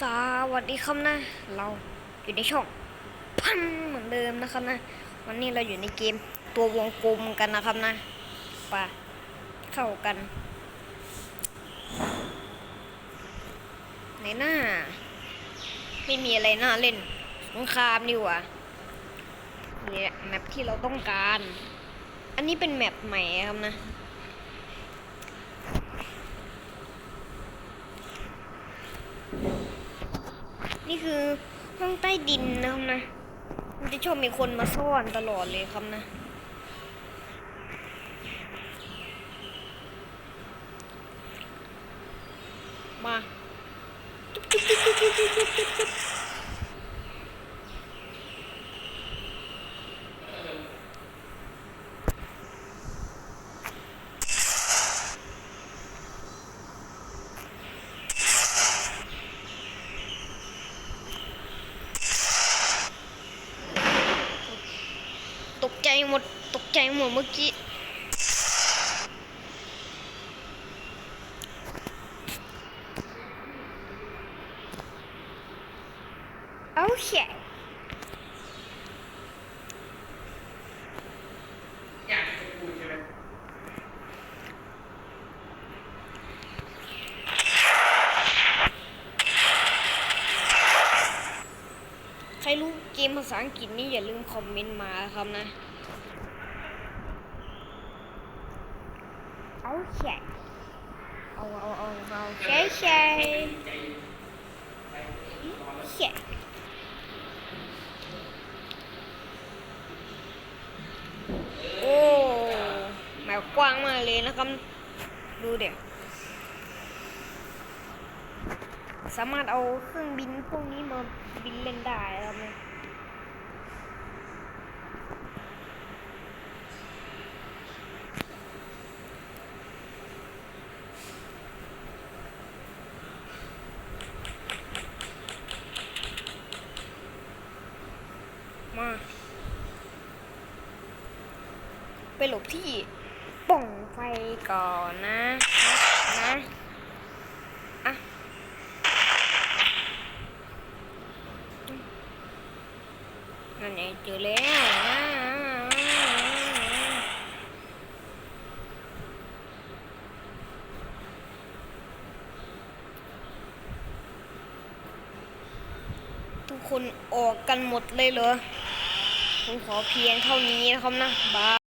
สวัสดีครับนะ เราอยู่ในช่องพันเหมือนเดิมนะครับนะ วันนี้เราอยู่ในเกมตัววงกลมกันนะครับนะไปเข้ากันในหน้า ไม่มีอะไรน่าเล่นสงครามดีกว่านี่แหละแมปที่เราต้องการ อันนี้เป็นแมปใหม่ครับนะ คือห้องใต้ดินนะครับนะ มันจะชอบมีคนมาซ่อนตลอดเลยครับนะ มาจุ๊บจุ๊บจุ๊บจุ๊บจุ๊บจุ๊บ ตกใจหมด ตกใจหมดเมื่อกี้ โอเค อยากจะพูดใช่ไหม ใครรู้เกมภาษาอังกฤษนี่อย่าลืมคอมเมนต์มาครับนะโอเคเอาเอาเอาเอาใช่ใช่ใช่โอ้แมวกว้างมากเลยนะครับ ดูเดี๋ยว สามารถเอาเครื่องบินพวกนี้มาบินเล่นได้ครับเนี่มา ไปหลบที่ป่องไฟก่อนนะ นั่นไงเจอแล้วทุกคนออกกันหมดเลยเหรอผมขอเพียงเท่านี้นะครับนะบาย